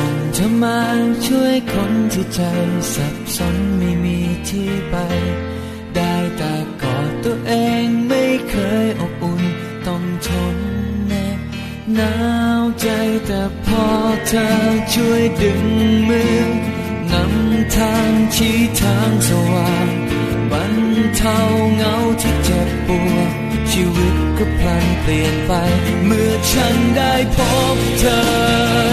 อมาช่วยคนที่ใจสับสนไม่มีที่ไป ได้แต่กอดตัวเองไม่เคยอบอุ่นต้องทนแน่หนาวใจแต่พอเธอช่วยดึงมือนำทางชี้ทางสว่างบรรเทาเหงาที่เจ็บปวดชีวิตก็พลันเปลี่ยนไป เมื่อฉันได้พบเธอ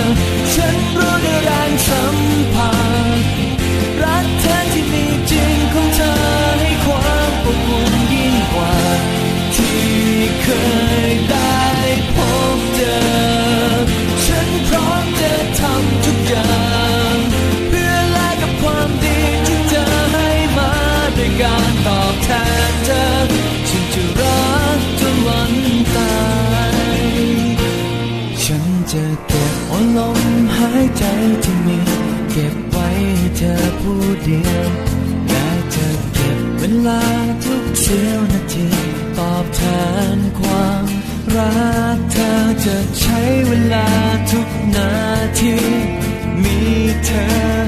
หายใจที่มี เก็บไว้ให้เธอผู้เดียวและจะเก็บเวลาทุกเสี้ยวนาที ตอบแทนความรักเธอจะใช้เวลาทุกนาที มีเธอ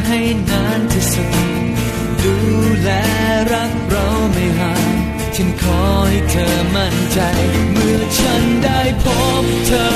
ให้นานที่สุด ดูแลรักเราไม่ห่างฉันขอให้เธอมั่นใจ เมื่อฉันได้พบเธอ